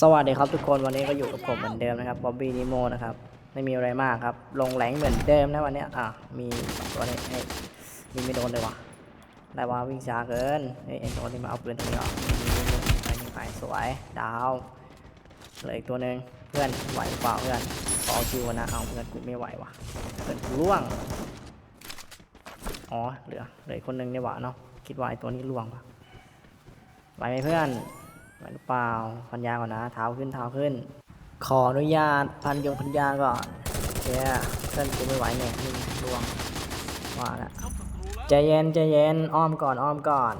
สวัสดีครับทุกคนวันนี้ก็อยู่กับผมเหมือนเดิมนะครับบ๊อบบี้นิโมนะครับไม่มีอะไรมากครับ ลงแหลงเหมือนเดิมนะวันนี้อะมีสองตัวนี้เอ้มีไม่โดนเลยวะได้ว่าวิ่งช้าเกินเอ้ยไอ้ตัวนี้มาเอาปืนตรงนี้ออกไปนี่ไปสวยดาวเหลืออีกตัวหนึ่งเพื่อนไหวเปล่าเพื่อนขอคิวนะเอาเพื่อนกูไม่ไหววะเพื่อนกูล่วงอ๋อเหลือเหลืออีกคนหนึงนี่หว่าเนาะคิดว่าไอ้ตัวนี้ล่วงปะไหวไหมเพื่อน ไหวหรือเปล่าพันยาก่อนนะเท้าขึ้นเท้าขึ้น ขออนุญาตพันยงพันยาก่อนเจ้เพื่อนกูไม่ไหวเนี่ยนี่ลวงว่าละใจเย็นใจเย็นอ้อมก่อนอ้อมก่อน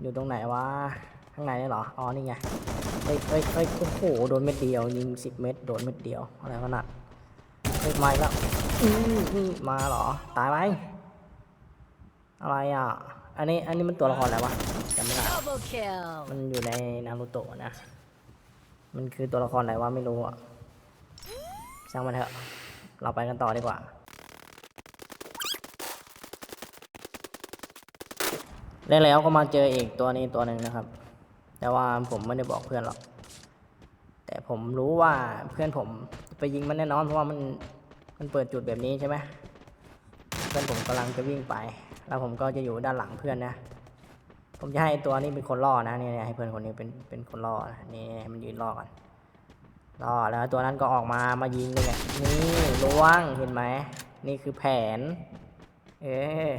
อยู่ตรงไหนวะข้างในนี่เหรออ๋อนี่ไงเฮ้ยเฮ้ยเฮ้ยโอ้โหโดนเม็ดเดียวยิงสิบเม็ดโดนเม็ดเดียวอะไรขนาดเฮ้ยมาแล้วมนี่มาเหรอตายไหมอะไรอะ อันนี้อันนี้มันตัวละครอะไรวะจำไม่ได้ Double kill. มันอยู่ในนารูโตะนะ มันคือตัวละครไหนวะไม่รู้อะช่างมันเถอะ เราไปกันต่อดีกว่า ได้แล้วก็มาเจออีกตัวนี้ตัวหนึ่งนะครับ แต่ว่าผมไม่ได้บอกเพื่อนหรอก แต่ผมรู้ว่าเพื่อนผมไปยิงมันแน่นอนเพราะว่ามันมันเปิดจุดแบบนี้ใช่ไหมเพื่อนผมกำลังจะวิ่งไป แล้วผมก็จะอยู่ด้านหลังเพื่อนนะ ผมจะให้ตัวนี้เป็นคนล่อนะเนี่ยให้เพื่อนคนนี้เป็นเป็นคนล่อนะนี่ให้มันยืนล่อกันล่อแล้วตัวนั้นก็ออกมามายิงเลยเนี่ยนี่ล้วงเห็นไหมนี่คือแผน เออ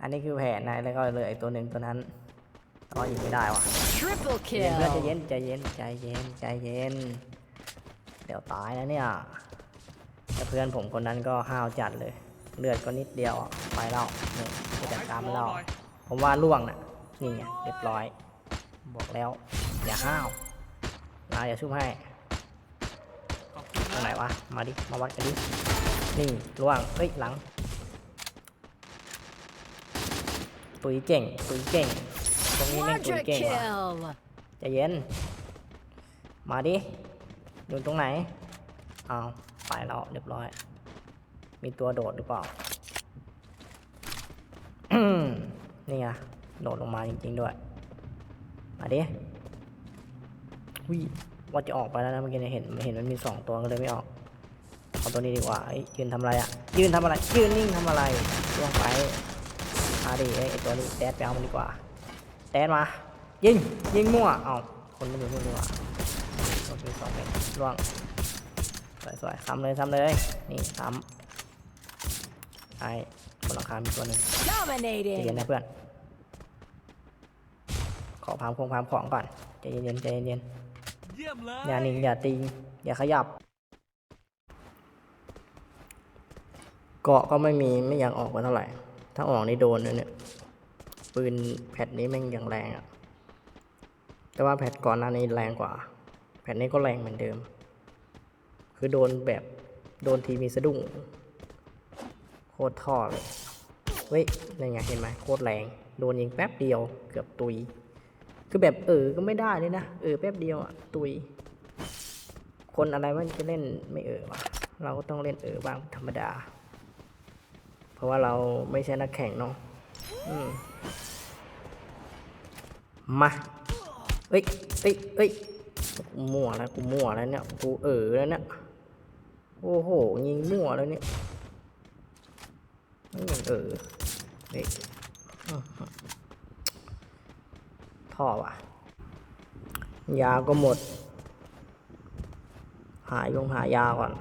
อันนี้คือแผนนะแล้วก็เหลยไอ้ตัวหนึ่งตัวนั้นก็ยิงไม่ได้ว่ะ Triple ใจเย็นเพื่อนใจ kill. เย็นใจเย็นใจเย็นใจเย็น เดี๋ยวตายนะเนี่ยแต่เพื่อนผมคนนั้นก็ห้าวจัดเลย เลือดก็นิดเดียวอะไปแล้วนี่ไปจัดการมันแล้วผมว่าล่วงน่ะนี่ไงเรียบร้อย บอกแล้ว อย่าห้าวนาอย่าชุบให้ตรงไหนวะมาดิมาวัดกันดินี่ล่วงเฮ้ยหลังตุยเก่งตุยเก่งตรงนี้แม่งตุย Quadra เก่งว่ะ kill. ใจเย็น มาดิอยู่ตรงไหนเอาวไปแล้วเรียบร้อย มีตัวโดดหรือเปล่านี่ไงโดดลงมาจริง ๆ ด้วย มาดิวิว่าจะออกไปแล้วนะเมื่อกี้เห็นเห็นมันมีสองตัวก็เลยไม่ออกเอาตัวนี้ดีกว่ายืนทำอะไรอะ ยืนทำอะไร ยืนนิ่งทำอะไรล่วงไปมาดิไอตัวนี้แดดไปเอามันดีกว่าแดดมา ยิง ยิงมั่ว เอาคนไม่อยู่นู่นดีกว่าโอเคสองเป็นล่วงสวยๆซ้ำเลยซ้ำเลย นี่ซ้ำ ไอ้บนหลังคามีตัวหนึ่งใจเย็น Dominating. นะเพื่อน ขอพามคงพามของก่อนใจเย็นๆใจเย็นเยี่ยมเลยๆอย่านิ่งอย่าติงอย่าขยับ เกาะก็ไม่มีไม่อยากออกมาเท่าไหร่ ถ้าออกนี่โดนนะเนี่ยปืนแพทนี้แม่งอย่างแรงอะแต่ว่าแพทก่อนหน้านี้แรงกว่า แพทนี้ก็แรงเหมือนเดิม คือโดนแบบโดนทีมีสะดุ้งโค ตรท่อเลยเฮ้ยนี่ไงเห็นไหมโคตรแรง โดนยิงแป๊บเดียวเกือบตุย คือแบบเออก็ไม่ได้เลยนะ เออแป๊บเดียวอะตุย คนอะไรมันจะเล่นไม่เออวะเราก็ต้องเล่นเออบ้างธรรมดา เพราะว่าเราไม่ใช่นักแข่งเนาะมมาเอ้ยเอ้ยเอ้ยกูมั่วแล้วกูมั่วแล้วเนี่ย กูเออแล้วเนี่ย โอ้โห ยิงมั่วแล้วเนี่ย ไม่ยิงเออเฮ้ยอื้อหือท่อว่ะ ยาก็หมด หายงหายาก่อน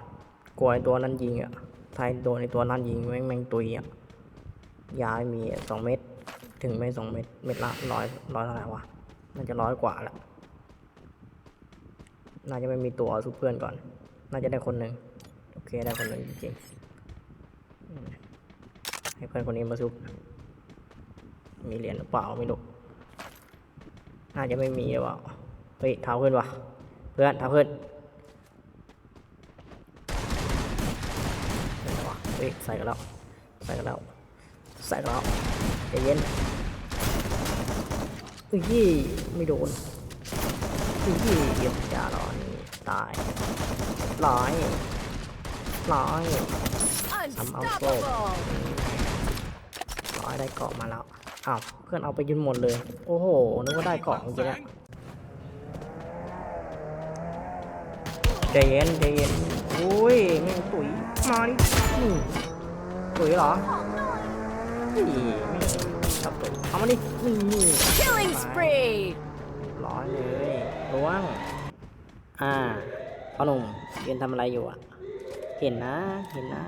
กลัวไอ้ตัวนั้นยิงอะถ้าไอ้ตัวในตัวนั้นยิงแม่งแม่งตุยอะ ยามีสองเม็ด ถึงไม่สองเม็ด เม็ดละร้อยร้อยเท่าไหร่วะ น่าจะร้อยกว่าแหละน่าจะไม่มีตัวซุปเพื่อนก่อน น่าจะได้คนหนึ่ง โอเคได้คนหนึ่งจริงๆ ให้เพื่อนคนนี้มาซุปมีเหรียญหรือเปล่าไม่รู้น่าจะไม่มีหรือเปล่าเฮ้ยเท้าขึ้นวะเพื่อนเท้าขึ้นเห็นไหมวะเฮ้ยใส่กันแล้วใส่กันแล้วใส่กันแล้วใจเย็นอุ้ยไม่โดนอุ้ยเยียบยาหรอนี่ตายร้อยร้อย Unstoppable. ร้อ ยได้เกาะมาแล้วอ้าวเพื่อนเอาไปยืนหมดเลย โอ้โหนึกว่าได้เกาะจริงๆอะใจเย็นใจเย็นอุ้ยแม่งตุ๋ยมาดิตุ๋ยเหรอนี่แม่งตับตุ๋ยเอามาดินี่นี่ Killing spree. ร้อยเลยล้วงอ่าพ่อหนุ่มเรียนทำอะไรอยู่อะ เห็นนะ เห็นนะ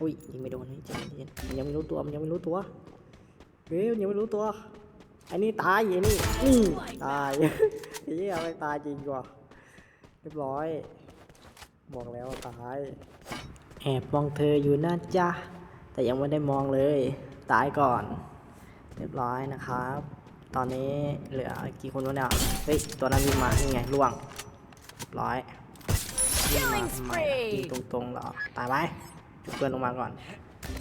อุ้ยยิงไม่โดนนี่ใจเย็นมันยังไม่รู้ตัวมันยังไม่รู้ตัวเฮ้ยมันยังไม่รู้ตัวไอ้นี่ตายไอ้นี่อืมตายไอ้ยี่เอาไปตายจริงกว่าเรียบร้อย บอกแล้วว่าตายแอบมองเธออยู่นะจ๊ะแต่ยังไม่ได้มองเลย ตายก่อน เรียบร้อยนะครับ ตอนนี้เหลือกี่คนวะเนี่ยเฮ้ยตัวนั้นวิ่งมานี่ไงล่วงเรียบร้อยวิ่งมา Killing ทำไม spree ยิงตรงๆเหรอตายไหมจุด เพื่อนลงมาก่อน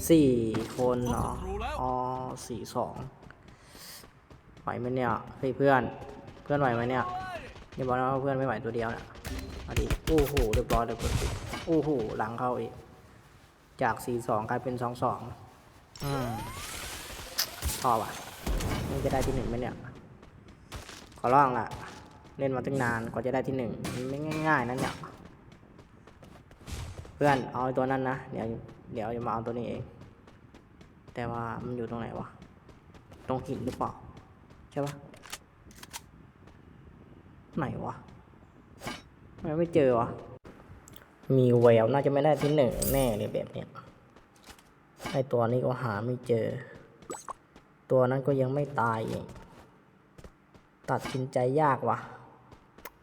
สี่คนเหรออ๋อสี่สองไหวไหมเนี่ยเฮ้ยเพื่อน เพื่อนไหวไหมเนี่ยอย่าบอกนะว่าเพื่อนไม่ไหวตัวเดียวเนี่ยมาดิโอ้โหเรียบร้อยเลยเพื่อนโอ้โหหลังเข้าอีก จากสี่สองกลายเป็นสองสองอืมพอว่ะนี่จะได้ที่หนึ่งไหมเนี่ยขอร้องล่ะ เล่นมาตั้งนานกว่าจะได้ที่หนึ่งมันไม่ง่ายๆนะเนี่ย พื่อนเอาไอ้ตัวนั้นนะ เดี๋ยวเดี๋ยวจะมาเอาตัวนี้เอง แต่ว่ามันอยู่ตรงไหนวะ ตรงหินหรือเปล่า ใช่ปะไหนวะทำไมไม่เจอวะ มีแววน่าจะไม่ได้ที่หนึ่งแน่เลยแบบเนี้ยไอตัวนี้ก็หาไม่เจอ ตัวนั้นก็ยังไม่ตายอีกตัดสินใจยากวะ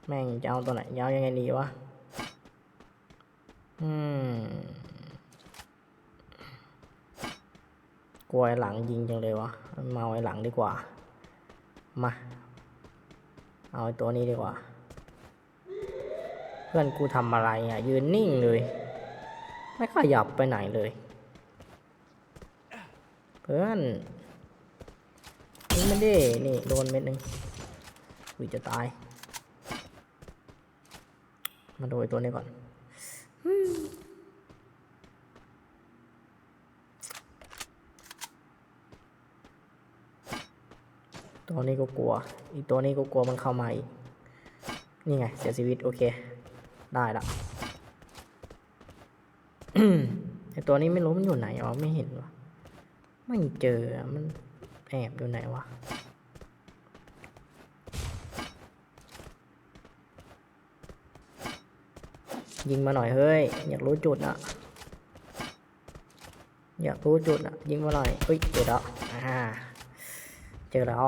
แม่งจะเอาตัวไหนยาวยังไงดีวะ อืมกลัวไอ้หลังยิงจังเลยวะ มาเอาไอ้หลังดีกว่า มา เอาไอ้ตัวนี้ดีกว่า เพื่อนกูทำอะไรอะ ยืนนิ่งเลย ไม่ขยับไปไหนเลย เพื่อนยิงมันดินี่โดนเม็ดหนึ่งวิจะตาย มาโดยตัวนี้ก่อน ตัวนี้ก็กลัว อีกตัวนี้ก็กลัวมันเข้ามาอีก นี่ไง เสียชีวิต โอเค ได้ละไอตัวนี้ไม่รู้มันอยู่ไหนอ๋อไม่เห็นวะไม่เจอ มันแอบอยู่ไหนวะ ยิงมาหน่อยเฮ้ย อยากรู้จุดนะอยากรู้จุดนะยิงมาหน่อยเฮ้ยเจอแล้วอ่าเจอแล้ว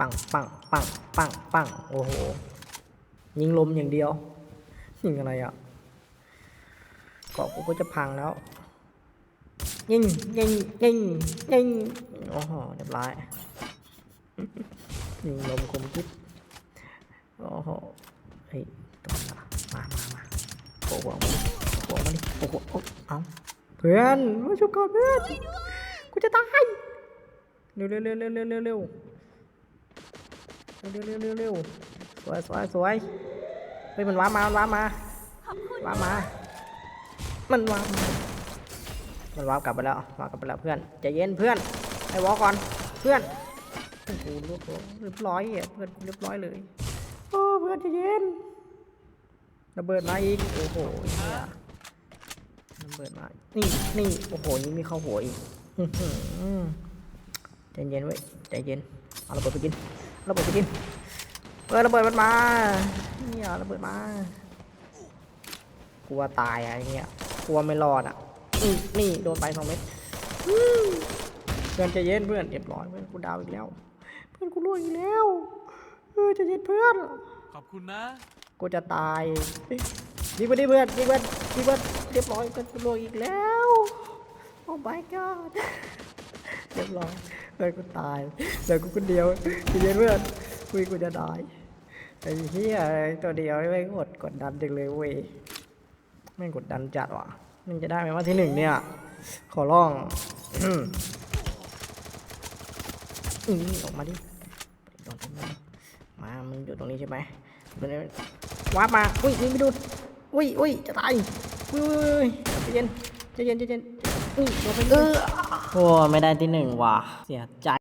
ปังปังปังปังปังโอ้โห ยิงลมอย่างเดียว ยิงอะไรอะเกาะกูก็จะพังแล้ว ยิงยิงยิงยิงโอ้โหเรียบร้อยยิงลมคมคิดโอ้โหเฮ้ยตรงมามามามาโผล่หัวมาดิโผล่มาดิโอ้โหเอ้าเพื่อนมาชุกก่อนเพื่อนกูจะตายเร็วเร็วเร็วเร็วเร็วเร็ว เร็วเร็วเร็วเร็วเร็วสวยสวยสวยเฮ้ยมันว้ามามันว้ามาว้ามา มันว้ามามันว้ากลับไปแล้วว้ากลับไปแล้วเพื่อนใจเย็นเพื่อนให้วอก่อนเพื่อนโอ้โหเรียบร้อยเรียบร้อยอะเพื่อนกูเรียบร้อยเลยโอ้เพื่อนใจเย็นระเบิดมาอีกโอ้โหเหี้ยระเบิดมานี่นี่โอ้โหนี่มีเข้าหัวอีกอื้อหือใจเย็นไว้ยใจเย็นเอาระเบิดไปกิน ระเบิดไปกินเออระเบิดมันมาเนี่ยระเบิดมากลัวตายอะไอ้เงี้ยกลัวไม่รอดอะนี่นี่โดนไปสองเม็ดอื้อเพื่อนใจเย็นเพื่อนเรียบร้อยเพื่อนกูดาวอีกแล้ว เพื่อนกูร่วงอีกแล้วเออใจเย็นเพื่อนขอบคุณนะกูจะตายยิงไปดิเพื่อนยิงเพื่อนยิงเพื่อนเรียบร้อยเพื่อนกูร่วงอีกแล้วโอ้ my god เรียบร้อย เพื่อนกูตายเหลือกูคนเดียวใจเย็นเพื่อนคุยกูจะตายไอ้เหี้ยตัวเดียวไม่กดกดดันจังเลยเว้ยไม่กดดันจัดว่ะมันจะได้ไหมว่าที่หนึ่งเนี่ย ขอร้องอืมออกมาดิตรงนี้มามึงอยู่ตรงนี้ใช่ไหมมันว้ามาอุ้ยยิงไม่ดูอุ้ยอุ้ยจะตายอุ้ยอุ้ยใจเย็นใจเย็นใจเย็น เออ โอ้ไม่ได้ที่หนึ่งว่ะ เสียใจ